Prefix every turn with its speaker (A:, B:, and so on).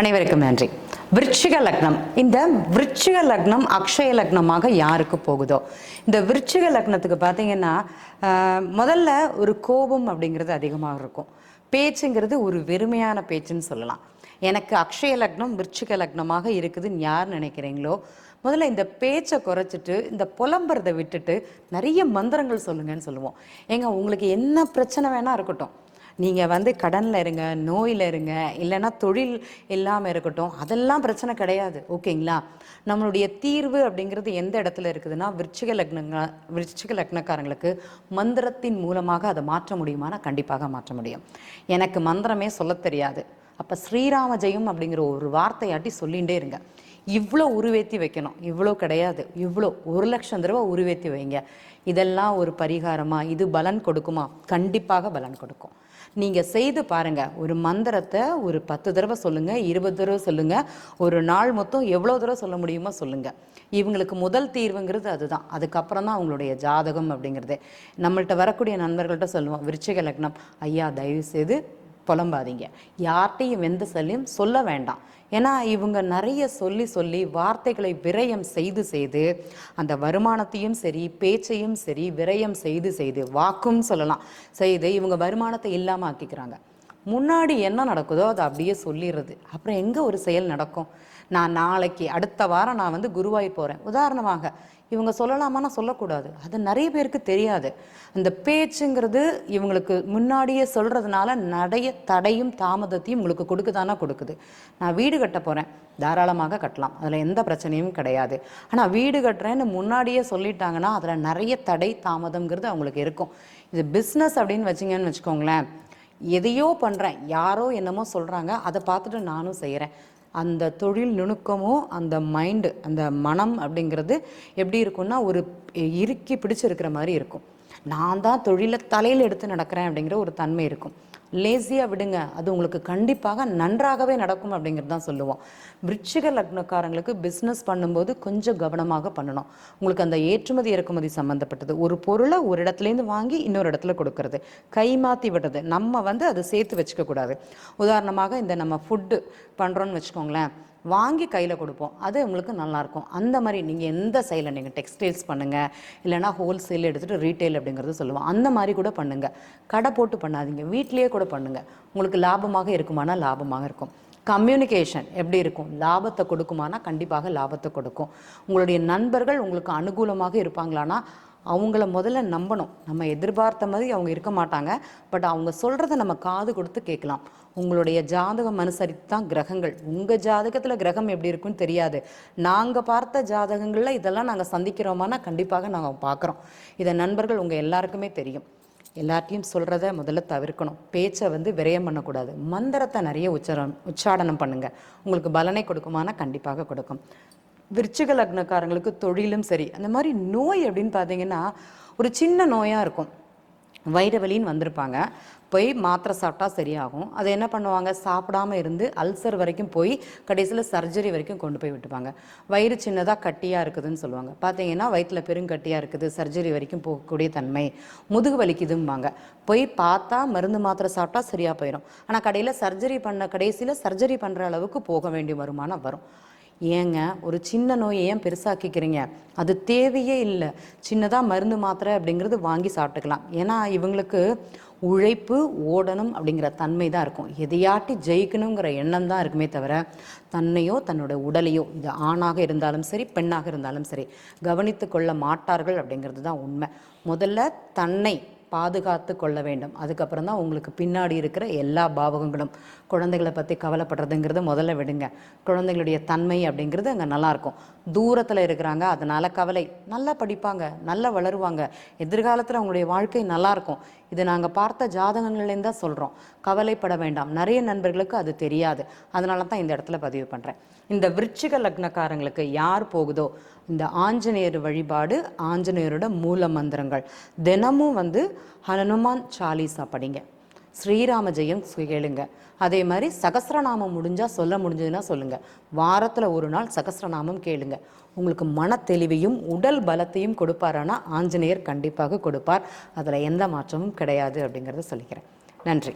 A: அனைவருக்கும் நன்றி. விருச்சிக லக்னம். இந்த விருச்சிக லக்னம் அக்ஷய லக்னமாக யாருக்கு போகுதோ? இந்த விருச்சிக லக்னத்துக்கு பார்த்தீங்கன்னா முதல்ல ஒரு கோபம் அப்படிங்கிறது அதிகமாக இருக்கும். பேச்சுங்கிறது ஒரு வெறுமையான பேச்சுன்னு சொல்லலாம். எனக்கு அக்ஷய லக்னம் விருச்சிக லக்னமாக இருக்குதுன்னு யார் நினைக்கிறீங்களோ? முதல்ல இந்த பேச்சை குறைச்சிட்டு இந்த புலம்புறதை விட்டுட்டு நிறைய மந்திரங்கள் சொல்லுங்கன்னு சொல்லுவோம். ஏங்க உங்களுக்கு என்ன பிரச்சனை வேணா இருக்கட்டும். நீங்கள் வந்து கடனில் இருங்க நோயில் இருங்க இல்லைன்னா தொழில் இல்லாமல் இருக்கட்டும் அதெல்லாம் பிரச்சனை கிடையாது. ஓகேங்களா? நம்மளுடைய தீர்வு அப்படிங்கிறது எந்த இடத்துல இருக்குதுன்னா விருச்சிக லக்னங்க விருச்சிக லக்னக்காரங்களுக்கு மந்திரத்தின் மூலமாக அதை மாற்ற முடியுமானா கண்டிப்பாக மாற்ற முடியும். எனக்கு மந்திரமே சொல்லத் தெரியாது. அப்போ ஸ்ரீராம ஜெயம் அப்படிங்கிற ஒரு வார்த்தையாட்டி சொல்லிகிட்டே இருங்க. இவ்வளோ உருவேத்தி வைக்கணும். இவ்வளோ கிடையாது. இவ்வளோ ஒரு லட்சம் தடவை உருவேத்தி வைங்க. இதெல்லாம் ஒரு பரிகாரமா? இது பலன் கொடுக்குமா? கண்டிப்பாக பலன் கொடுக்கும். நீங்கள் செய்து பாருங்கள் ஒரு மந்திரத்தை ஒரு பத்து தடவை சொல்லுங்கள் இருபது தடவை சொல்லுங்கள் ஒரு நாள் மொத்தம் எவ்வளோ தடவை சொல்ல முடியுமோ சொல்லுங்கள் இவங்களுக்கு முதல் தீர்வுங்கிறது அதுதான். அதுக்கப்புறம் தான் அவங்களுடைய ஜாதகம் அப்படிங்கிறது. நம்மள்கிட்ட வரக்கூடிய நண்பர்கள்ட்ட சொல்லுவோம் விருச்சிக லக்னம். ஐயா தயவு செய்து புலம்பாதீங்க. யார்கிட்டையும் வெந்த சொல்லியும் சொல்ல வேண்டாம். ஏன்னா இவங்க நிறைய சொல்லி சொல்லி வார்த்தைகளை விரயம் செய்து செய்து அந்த வருமானத்தையும் சரி பேச்சையும் சரி விரயம் செய்து செய்து வாக்கும் சொல்லலாம். செய்து இவங்க வருமானத்தை இல்லாமல் ஆக்கிக்கிறாங்க. முன்னாடி என்ன நடக்குதோ அதை அப்படியே சொல்லிடுறது. அப்புறம் எங்கே ஒரு செயல் நடக்கும்? நான் நாளைக்கு அடுத்த வாரம் நான் வந்து குருவாயூர் போகிறேன் உதாரணமாக இவங்க சொல்லலாமான்னா சொல்லக்கூடாது. அது நிறைய பேருக்கு தெரியாது. அந்த பேச்சுங்கிறது இவங்களுக்கு முன்னாடியே சொல்கிறதுனால நிறைய தடையும் தாமதத்தையும் உங்களுக்கு கொடுக்குதானா கொடுக்குது. நான் வீடு கட்ட போகிறேன் தாராளமாக கட்டலாம். அதில் எந்த பிரச்சனையும் கிடையாது. ஆனால் வீடு கட்டுறேன்னு முன்னாடியே சொல்லிட்டாங்கன்னா அதில் நிறைய தடை தாமதம்ங்கிறது அவங்களுக்கு இருக்கும். இது பிஸ்னஸ் அப்படின்னு வச்சிங்கன்னு வச்சுக்கோங்களேன். எதையோ பண்ணுறேன் யாரோ என்னமோ சொல்கிறாங்க அதை பார்த்துட்டு நானும் செய்கிறேன் அந்த தொழில் நுணுக்கமும் அந்த மைண்டு அந்த மனம் அப்படிங்கிறது எப்படி இருக்கும்னா ஒரு இறுக்கி பிடிச்சிருக்கிற மாதிரி இருக்கும். நான் தான் தொழிலை தலையில் எடுத்து நடக்கிறேன் அப்படிங்கிற ஒரு தன்மை இருக்கும். லேசியாக விடுங்க. அது உங்களுக்கு கண்டிப்பாக நன்றாகவே நடக்கும் அப்படிங்கிறது தான் சொல்லுவோம். விருச்சிக லக்னக்காரங்களுக்கு பிஸ்னஸ் பண்ணும்போது கொஞ்சம் கவனமாக பண்ணணும். உங்களுக்கு அந்த ஏற்றுமதி இறக்குமதி சம்மந்தப்பட்டது ஒரு பொருளை ஒரு இடத்துலேருந்து வாங்கி இன்னொரு இடத்துல கொடுக்கறது. கை மாற்றி விடுறது. நம்ம வந்து அதை சேர்த்து வச்சுக்கக்கூடாது. உதாரணமாக இந்த நம்ம ஃபுட்டு பண்ணுறோன்னு வச்சுக்கோங்களேன். வாங்கி கையில் கொடுப்போம். அது உங்களுக்கு நல்லாயிருக்கும். அந்த மாதிரி நீங்கள் எந்த சைடில் நீங்கள் டெக்ஸ்டைல்ஸ் பண்ணுங்கள் இல்லைனா ஹோல்சேல் எடுத்துகிட்டு ரீட்டைல் அப்படிங்கிறது சொல்லுவோம். அந்த மாதிரி கூட பண்ணுங்கள் கடை போட்டு பண்ணாதீங்க. வீட்லேயே கூட பண்ணுங்கள் உங்களுக்கு லாபமாக இருக்குமானா லாபமாக இருக்கும். கம்யூனிகேஷன் எப்படி இருக்கும்? லாபத்தை கொடுக்குமானா கண்டிப்பாக லாபத்தை கொடுக்கும். உங்களுடைய நண்பர்கள் உங்களுக்கு அனுகூலமாக இருப்பாங்களானா அவங்கள முதல்ல நம்பணும். நம்ம எதிர்பார்த்த மாதிரி அவங்க இருக்க மாட்டாங்க. பட் அவங்க சொல்கிறத நம்ம காது கொடுத்து கேட்கலாம். உங்களுடைய ஜாதகம் அனுசரித்து தான் கிரகங்கள். உங்கள் ஜாதகத்தில் கிரகம் எப்படி இருக்குன்னு தெரியாது. நாங்கள் பார்த்த ஜாதகங்களில் இதெல்லாம் நாங்கள் சந்திக்கிறோமானா கண்டிப்பாக நாங்கள் பார்க்குறோம். இதை நண்பர்கள் உங்கள் எல்லாருக்குமே தெரியும். எல்லார்ட்டையும் சொல்கிறத முதல்ல தவிர்க்கணும். பேச்சை வந்து விரயம் பண்ணக்கூடாது. மந்திரத்தை நிறைய உச்சாரம் உச்சாடனம் பண்ணுங்கள் உங்களுக்கு பலனை கொடுக்குமானா கண்டிப்பாக கொடுக்கும். விருச்சிக லக்னக்காரங்களுக்கு தொழிலும் சரி அந்த மாதிரி நோய் அப்படின்னு பார்த்தீங்கன்னா ஒரு சின்ன நோயாக இருக்கும். வயிறு வலின்னு வந்திருப்பாங்க. போய் மாத்திரை சாப்பிட்டா சரியாகும். அதை என்ன பண்ணுவாங்க? சாப்பிடாம இருந்து அல்சர் வரைக்கும் போய் கடைசியில் சர்ஜரி வரைக்கும் கொண்டு போய் விட்டுப்பாங்க. வயிறு சின்னதாக கட்டியாக இருக்குதுன்னு சொல்லுவாங்க. பார்த்தீங்கன்னா வயிற்றில் பெருங்கட்டியாக இருக்குது சர்ஜரி வரைக்கும் போகக்கூடிய தன்மை. முதுகு வலிக்குதும்பாங்க. போய் பார்த்தா மருந்து மாத்திரை சாப்பிட்டா சரியாக போயிடும். ஆனால் கடையில் சர்ஜரி பண்ண கடைசியில் சர்ஜரி பண்ணுற அளவுக்கு போக வேண்டிய வருமானம் வரும். ஏங்க ஒரு சின்ன நோயை ஏன் பெருசாக்கிக்கிறீங்க? அது தேவையே இல்லை. சின்னதாக மருந்து மாத்திரை அப்படிங்கிறது வாங்கி சாப்பிட்டுக்கலாம். ஏன்னா இவங்களுக்கு உழைப்பு ஓடணும் அப்படிங்கிற தன்மை தான் இருக்கும். எதையாட்டி ஜெயிக்கணுங்கிற எண்ணம் தான் இருக்குமே தவிர தன்னையோ தன்னோட உடலையோ இது ஆணாக இருந்தாலும் சரி பெண்ணாக இருந்தாலும் சரி கவனித்து கொள்ள மாட்டார்கள் அப்படிங்கிறது தான் உண்மை. முதல்ல தன்னை பாதுகாத்து கொள்ள வேண்டும். அதுக்கப்புறம் தான் உங்களுக்கு பின்னாடி இருக்கிற எல்லா பாவகங்களும் குழந்தைகளை பற்றி கவலைப்படுறதுங்கிறது முதல்ல விடுங்க. குழந்தைகளுடைய தன்மை அப்படிங்கிறது அங்கே நல்லாயிருக்கும் தூரத்தில் இருக்கிறாங்க அதனால் கவலை. நல்லா படிப்பாங்க நல்லா வளருவாங்க. எதிர்காலத்தில் அவங்களுடைய வாழ்க்கை நல்லாயிருக்கும் இது நாங்கள் பார்த்த ஜாதகங்கள்லேருந்து தான் சொல்கிறோம் கவலைப்பட வேண்டாம். நிறைய நண்பர்களுக்கு அது தெரியாது. அதனால தான் இந்த இடத்துல பதிவு பண்ணுறேன் இந்த விருச்சிக லக்னக்காரங்களுக்கு யார் போகுதோ இந்த ஆஞ்சநேயர் வழிபாடு ஆஞ்சநேயரோட மூல மந்திரங்கள். தினமும் வந்து ஹனுமான் சாலிசா படிங்க. ஸ்ரீராம ஜெயம் கேளுங்க. அதே மாதிரி சகஸ்ரநாமம் முடிஞ்சால் சொல்ல முடிஞ்சதுன்னா சொல்லுங்கள் வாரத்தில் ஒரு நாள் சகஸ்ரநாமம் கேளுங்க. உங்களுக்கு மன தெளிவையும் உடல் பலத்தையும் கொடுப்பாரானா? ஆஞ்சநேயர் கண்டிப்பாக கொடுப்பார். அதில் எந்த மாற்றமும் கிடையாது அப்படிங்கிறத சொல்லிக்கிறேன். நன்றி.